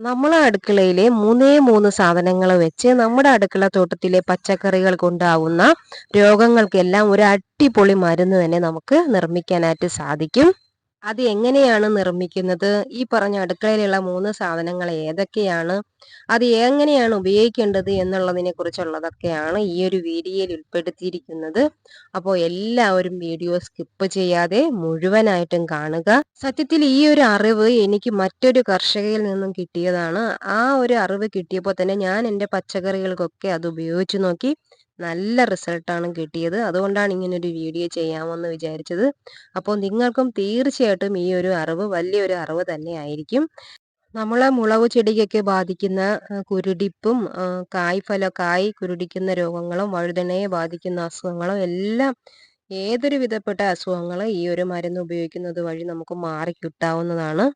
നമ്മളെ അടുക്കളയിലെ മൂന്നേ മൂന്ന് സാധനങ്ങൾ വെച്ച് നമ്മുടെ അടുക്കള തോട്ടത്തിലെ പച്ചക്കറികൾ കൊണ്ടാവുന്ന രോഗങ്ങൾക്കെല്ലാം ഒരു അടിപൊളി മരുന്ന് തന്നെ നമുക്ക് നിർമ്മിക്കാനായിട്ട് സാധിക്കും. അത് എങ്ങനെയാണ് നിർമ്മിക്കുന്നത്? ഈ പറഞ്ഞ അടുക്കളയിലുള്ള മൂന്ന് സാധനങ്ങൾ ഏതൊക്കെയാണ്? അത് എങ്ങനെയാണ് ഉപയോഗിക്കേണ്ടത് എന്നുള്ളതിനെ കുറിച്ചുള്ളതൊക്കെയാണ് ഈ ഒരു വീഡിയോയിൽ ഉൾപ്പെടുത്തിയിരിക്കുന്നത്. അപ്പോൾ എല്ലാവരും വീഡിയോ സ്കിപ്പ് ചെയ്യാതെ മുഴുവനായിട്ടും കാണുക. സത്യത്തിൽ ഈ ഒരു അറിവ് എനിക്ക് മറ്റൊരു കർഷകയിൽ നിന്നും കിട്ടിയതാണ്. ആ ഒരു അറിവ് കിട്ടിയപ്പോൾ തന്നെ ഞാൻ എന്റെ പച്ചക്കറികൾക്കൊക്കെ അത് ഉപയോഗിച്ചു നോക്കി നല്ല റിസൾട്ടാണ് കിട്ടിയത്. അതുകൊണ്ടാണ് ഇങ്ങനൊരു വീഡിയോ ചെയ്യാമെന്ന് വിചാരിച്ചത്. അപ്പോൾ നിങ്ങൾക്കും തീർച്ചയായിട്ടും ഈ ഒരു അറിവ് വലിയൊരു അറിവ് തന്നെ ആയിരിക്കും. നമ്മളെ മുളക് ചെടിക്കൊക്കെ ബാധിക്കുന്ന കുരുടിപ്പും കായ്ഫല കായ് കുരുടിക്കുന്ന രോഗങ്ങളും വഴുതണയെ ബാധിക്കുന്ന അസുഖങ്ങളും എല്ലാം ഏതൊരു വിധപ്പെട്ട അസുഖങ്ങൾ ഈ ഒരു മരുന്ന് ഉപയോഗിക്കുന്നത് വഴി നമുക്ക് മാറി കിട്ടാവുന്നതാണ്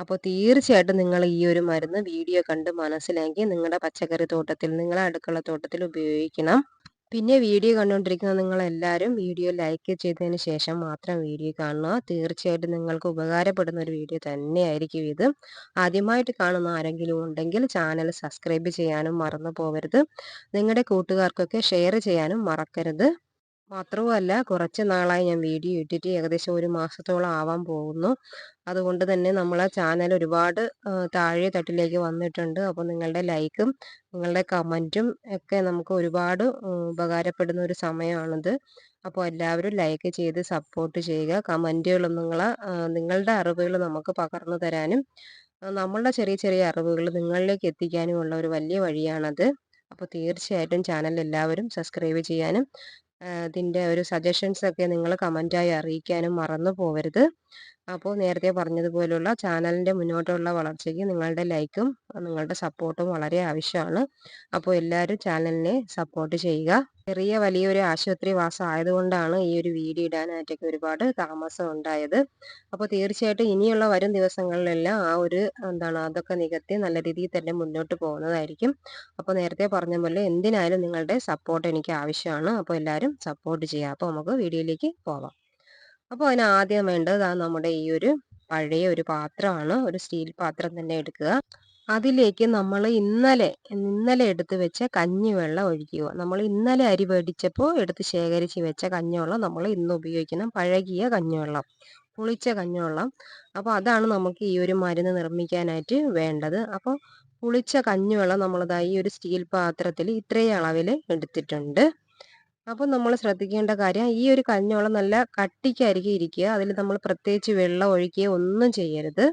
അപ്പോൾ തീർച്ചയായിട്ടും നിങ്ങൾ ഈ ഒരു മരുന്ന് വീഡിയോ കണ്ട് മനസ്സിലാക്കി നിങ്ങളുടെ പച്ചക്കറി തോട്ടത്തിൽ നിങ്ങളുടെ അടുക്കള തോട്ടത്തിൽ ഉപയോഗിക്കണം. പിന്നെ വീഡിയോ കണ്ടുകൊണ്ടിരിക്കുന്ന നിങ്ങളെല്ലാവരും വീഡിയോ ലൈക്ക് ചെയ്തതിന് ശേഷം മാത്രം വീഡിയോ കാണുക. തീർച്ചയായിട്ടും നിങ്ങൾക്ക് ഉപകാരപ്പെടുന്ന ഒരു വീഡിയോ തന്നെയായിരിക്കും ഇത്. ആദ്യമായിട്ട് കാണുന്ന ആരെങ്കിലും ഉണ്ടെങ്കിൽ ചാനൽ സബ്സ്ക്രൈബ് ചെയ്യാനും മറന്നു പോകരുത്. നിങ്ങളുടെ കൂട്ടുകാർക്കൊക്കെ ഷെയർ ചെയ്യാനും മറക്കരുത്. മാത്രവുമല്ല കുറച്ച് നാളായി ഞാൻ വീഡിയോ ഇട്ടിട്ട് ഏകദേശം ഒരു മാസത്തോളം ആവാൻ പോകുന്നു. അതുകൊണ്ട് തന്നെ നമ്മളെ ചാനൽ ഒരുപാട് താഴെ തട്ടിലേക്ക് വന്നിട്ടുണ്ട്. അപ്പോൾ നിങ്ങളുടെ ലൈക്കും നിങ്ങളുടെ കമന്റും ഒക്കെ നമുക്ക് ഒരുപാട് ഉപകാരപ്പെടുന്ന ഒരു സമയമാണിത്. അപ്പോൾ എല്ലാവരും ലൈക്ക് ചെയ്ത് സപ്പോർട്ട് ചെയ്യുക. കമന്റുകളും നിങ്ങളെ നിങ്ങളുടെ അറിവുകൾ നമുക്ക് പകർന്നു തരാനും നമ്മളുടെ ചെറിയ ചെറിയ അറിവുകൾ നിങ്ങളിലേക്ക് എത്തിക്കാനുമുള്ള ഒരു വലിയ വഴിയാണത്. അപ്പോൾ തീർച്ചയായിട്ടും ചാനൽ എല്ലാവരും സബ്സ്ക്രൈബ് ചെയ്യാനും ഇതിന്റെ ഒരു സജഷൻസ് ഒക്കെ നിങ്ങൾ കമന്റായി അറിയിക്കാനും മറന്നു പോകരുത് അപ്പോൾ നേരത്തെ പറഞ്ഞതുപോലുള്ള ചാനലിന്റെ മുന്നോട്ടുള്ള വളർച്ചയ്ക്ക് നിങ്ങളുടെ ലൈക്കും നിങ്ങളുടെ സപ്പോർട്ടും വളരെ ആവശ്യമാണ്. അപ്പോൾ എല്ലാവരും ചാനലിനെ സപ്പോർട്ട് ചെയ്യുക. ചെറിയ വലിയൊരു ആശുപത്രി വാസം ആയതുകൊണ്ടാണ് ഈ ഒരു വീഡിയോ ഇടാനായിട്ടൊക്കെ ഒരുപാട് താമസം ഉണ്ടായത്. അപ്പോൾ തീർച്ചയായിട്ടും ഇനിയുള്ള വരും ദിവസങ്ങളിലെല്ലാം ആ ഒരു എന്താണ് അതൊക്കെ നികത്തി നല്ല രീതിയിൽ തന്നെ മുന്നോട്ട് പോകുന്നതായിരിക്കും. അപ്പോൾ നേരത്തെ പറഞ്ഞ പോലെ എന്തിനായാലും നിങ്ങളുടെ സപ്പോർട്ട് എനിക്ക് ആവശ്യമാണ്. അപ്പോൾ എല്ലാവരും സപ്പോർട്ട് ചെയ്യുക. അപ്പോൾ നമുക്ക് വീഡിയോയിലേക്ക് പോവാം. അപ്പോൾ അതിന് ആദ്യം വേണ്ടത് ആ നമ്മുടെ ഈ ഒരു പഴയ ഒരു പാത്രമാണ്. ഒരു സ്റ്റീൽ പാത്രം തന്നെ എടുക്കുക. അതിലേക്ക് നമ്മൾ ഇന്നലെ ഇന്നലെ എടുത്ത് വെച്ച കഞ്ഞിവെള്ളം ഒഴിക്കുക. നമ്മൾ ഇന്നലെ അരി മേടിച്ചപ്പോൾ എടുത്ത് ശേഖരിച്ച് വെച്ച കഞ്ഞിവെള്ളം നമ്മൾ ഇന്ന് ഉപയോഗിക്കുന്ന പഴകിയ കഞ്ഞിവെള്ളം പുളിച്ച കഞ്ഞിവെള്ളം. അപ്പോൾ അതാണ് നമുക്ക് ഈ ഒരു മരുന്ന് നിർമ്മിക്കാനായിട്ട് വേണ്ടത്. അപ്പോൾ പുളിച്ച കഞ്ഞിവെള്ളം നമ്മളതായി ഈ ഒരു സ്റ്റീൽ പാത്രത്തിൽ ഇത്രയും അളവിൽ എടുത്തിട്ടുണ്ട്. അപ്പോൾ നമ്മൾ ശ്രദ്ധിക്കേണ്ട കാര്യം ഈ ഒരു കഞ്ഞോളം നല്ല കട്ടിക്കായിരിക്കും ഇരിക്കുക. അതിൽ നമ്മൾ പ്രത്യേകിച്ച് വെള്ളം ഒഴിക്കുകയോ ഒന്നും ചെയ്യരുത്.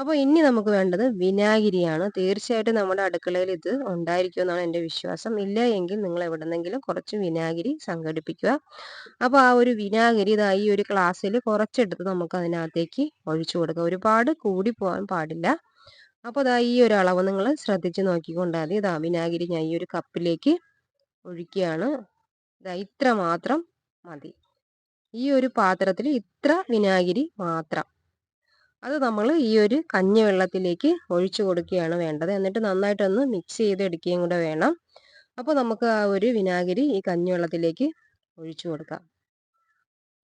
അപ്പോൾ ഇനി നമുക്ക് വേണ്ടത് വിനാഗിരിയാണ്. തീർച്ചയായിട്ടും നമ്മുടെ അടുക്കളയിൽ ഇത് ഉണ്ടായിരിക്കുമെന്നാണ് എന്റെ വിശ്വാസം. ഇല്ല എങ്കിൽ നിങ്ങൾ എവിടെന്നെങ്കിലും കുറച്ച് വിനാഗിരി സംഘടിപ്പിക്കുക. അപ്പോൾ ആ ഒരു വിനാഗിരി ഇതാ ഈ ഒരു ക്ലാസ്സിൽ കുറച്ചെടുത്ത് നമുക്ക് അതിനകത്തേക്ക് ഒഴിച്ചു കൊടുക്കുക ഒരുപാട് കൂടി പോകാൻ പാടില്ല. അപ്പോൾ ഇതാ ഈ ഒരു അളവ് നിങ്ങൾ ശ്രദ്ധിച്ച് നോക്കിക്കൊണ്ടാൽ മതി. ഇതാ വിനാഗിരി ഞാൻ ഈ ഒരു കപ്പിലേക്ക് ഒഴിക്കുകയാണ്. ഇത്ര മാത്രം മതി. ഈ ഒരു പാത്രത്തിൽ ഇത്ര വിനാഗിരി മാത്രം. അത് നമ്മൾ ഈ ഒരു കഞ്ഞി വെള്ളത്തിലേക്ക് ഒഴിച്ചു കൊടുക്കുകയാണ് വേണ്ടത്. എന്നിട്ട് നന്നായിട്ടൊന്ന് മിക്സ് ചെയ്തെടുക്കുകയും കൂടെ വേണം. അപ്പോൾ നമുക്ക് ആ ഒരു വിനാഗിരി ഈ കഞ്ഞി വെള്ളത്തിലേക്ക് ഒഴിച്ചു കൊടുക്കാം.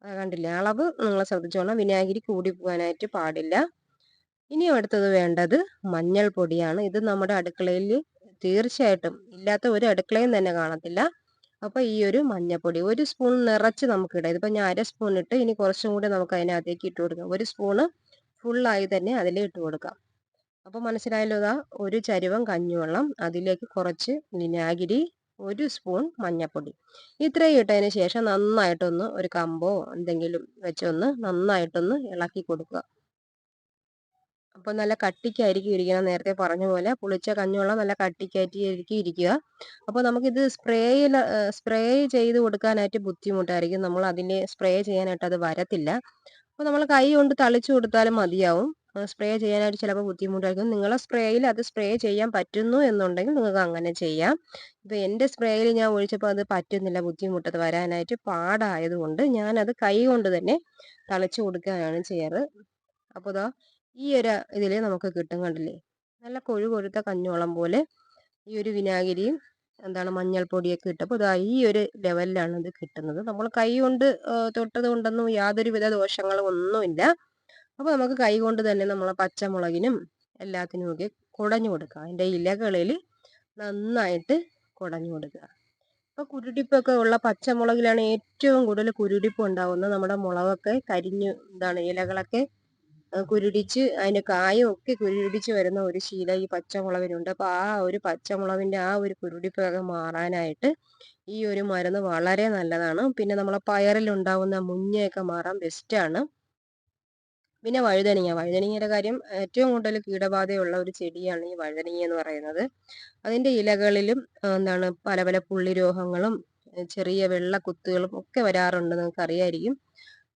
കണ്ടില്ല? അളവ് നിങ്ങൾ ശ്രദ്ധിച്ചോളാം വിനാഗിരി കൂടി പോകാനായിട്ട് പാടില്ല. ഇനി അടുത്തത് വേണ്ടത് മഞ്ഞൾപ്പൊടിയാണ്. ഇത് നമ്മുടെ അടുക്കളയിൽ തീർച്ചയായിട്ടും ഇല്ലാത്ത ഒരു അടുക്കളയും തന്നെ കാണത്തില്ല. അപ്പോൾ ഈ ഒരു മഞ്ഞപ്പൊടി ഒരു സ്പൂൺ നിറച്ച് നമുക്ക് ഇടാം ഇതിപ്പോൾ ഞാൻ അര സ്പൂൺ ഇട്ട് ഇനി കുറച്ചും കൂടി നമുക്ക് അതിനകത്തേക്ക് ഇട്ട് കൊടുക്കാം. ഒരു സ്പൂണ് ഫുള്ളായി തന്നെ അതിൽ ഇട്ട് കൊടുക്കാം. അപ്പോൾ മനസ്സിലായല്ലോ ഇതാ ഒരു ചരുവം കഞ്ഞിവെള്ളം അതിലേക്ക് കുറച്ച് വിനാഗിരി ഒരു സ്പൂൺ മഞ്ഞപ്പൊടി. ഇത്രയും ഇട്ടതിന് ശേഷം നന്നായിട്ടൊന്ന് ഒരു കമ്പോ എന്തെങ്കിലും വെച്ചൊന്ന് നന്നായിട്ടൊന്ന് ഇളക്കി കൊടുക്കുക. അപ്പോൾ നല്ല കട്ടിക്കായിരിക്കും ഇരിക്കണം നേരത്തെ പറഞ്ഞ പോലെ. പുളിച്ച കഞ്ഞുവെള്ളം നല്ല കട്ടിക്കായിട്ടായിരിക്കും ഇരിക്കുക. അപ്പോൾ നമുക്കിത് സ്പ്രേയിൽ സ്പ്രേ ചെയ്ത് കൊടുക്കാനായിട്ട് ബുദ്ധിമുട്ടായിരിക്കും. നമ്മൾ അതിനെ സ്പ്രേ ചെയ്യാനായിട്ട് അത് വരത്തില്ല. അപ്പോൾ നമ്മൾ കൈ കൊണ്ട് തളിച്ചു കൊടുത്താലും മതിയാവും. സ്പ്രേ ചെയ്യാനായിട്ട് ചിലപ്പോൾ ബുദ്ധിമുട്ടായിരിക്കും. നിങ്ങളെ സ്പ്രേയിൽ അത് സ്പ്രേ ചെയ്യാൻ പറ്റുന്നു എന്നുണ്ടെങ്കിൽ നിങ്ങൾക്ക് അങ്ങനെ ചെയ്യാം. ഇപ്പോൾ എന്റെ സ്പ്രേയിൽ ഞാൻ ഒഴിച്ചപ്പോൾ അത് പറ്റുന്നില്ല ബുദ്ധിമുട്ടത് വരാനായിട്ട് പാടായതുകൊണ്ട് ഞാനത് കൈ കൊണ്ട് തന്നെ തളിച്ചു കൊടുക്കുകയാണ് ചെയ്യാറ്. അപ്പോൾ ഇതാ ഈ ഒരു ഇതിൽ നമുക്ക് കിട്ടും കണ്ടില്ലേ? നല്ല കൊഴു കൊഴുത്ത കഞ്ഞോളം പോലെ ഈ ഒരു വിനാഗിരിയും എന്താണ് മഞ്ഞൾപ്പൊടിയൊക്കെ ഇട്ടപ്പോൾ ഇതാ ഈ ഒരു ലെവലിലാണ് ഇത് കിട്ടുന്നത്. നമ്മൾ കൈ കൊണ്ട് തൊട്ടത് കൊണ്ടൊന്നും യാതൊരുവിധ ദോഷങ്ങളും ഒന്നുമില്ല. അപ്പോൾ നമുക്ക് കൈ കൊണ്ട് തന്നെ നമ്മൾ പച്ചമുളകിനും എല്ലാത്തിനുമൊക്കെ കുടഞ്ഞു കൊടുക്കുക. അതിന്റെ ഇലകളിൽ നന്നായിട്ട് കുടഞ്ഞു കൊടുക്കുക. ഇപ്പോൾ കുരുടിപ്പൊക്കെ ഉള്ള പച്ചമുളകിലാണ് ഏറ്റവും കൂടുതൽ കുരുടിപ്പ് ഉണ്ടാകുന്നത് നമ്മുടെ മുളകൊക്കെ കരിഞ്ഞു എന്താണ് ഇലകളൊക്കെ കുരുടിച്ച് അതിന്റെ കായൊക്കെ കുരുടിച്ച് വരുന്ന ഒരു ശീല ഈ പച്ചമുളകിനുണ്ട്. അപ്പൊ ആ ഒരു പച്ചമുളകിന്റെ ആ ഒരു കുരുടിപ്പൊക്കെ മാറാനായിട്ട് ഈ ഒരു മരുന്ന് വളരെ നല്ലതാണ്. പിന്നെ നമ്മളെ പയറിലുണ്ടാവുന്ന മുഞ്ഞയൊക്കെ മാറാൻ ബെസ്റ്റാണ് പിന്നെ വഴുതനങ്ങ. വഴുതനങ്ങയുടെ കാര്യം ഏറ്റവും കൂടുതൽ കീടബാധയുള്ള ഒരു ചെടിയാണ് ഈ വഴുതനങ്ങ എന്ന് പറയുന്നത്. അതിന്റെ ഇലകളിലും എന്താണ് പല പല പുള്ളി രോഗങ്ങളും ചെറിയ വെള്ള കുത്തുകളും ഒക്കെ വരാറുണ്ട്. നിങ്ങൾക്ക് അറിയായിരിക്കും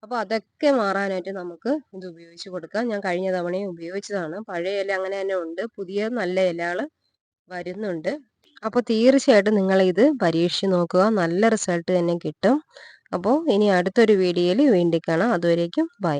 അപ്പോൾ അതൊക്കെ മാറാനായിട്ട് നമുക്ക് ഇത് ഉപയോഗിച്ച് കൊടുക്കാം. ഞാൻ കഴിഞ്ഞ തവണയും ഉപയോഗിച്ചതാണ്. പഴയ ഇല അങ്ങനെ തന്നെ ഉണ്ട്. പുതിയ നല്ല ഇലകൾ വരുന്നുണ്ട്. അപ്പോൾ തീർച്ചയായിട്ടും നിങ്ങൾ ഇത് പരീക്ഷിച്ച് നോക്കുക. നല്ല റിസൾട്ട് തന്നെ കിട്ടും. അപ്പോൾ ഇനി അടുത്തൊരു വീഡിയോയിൽ വീണ്ടും കാണാം. അതുവരേക്കും ബൈ.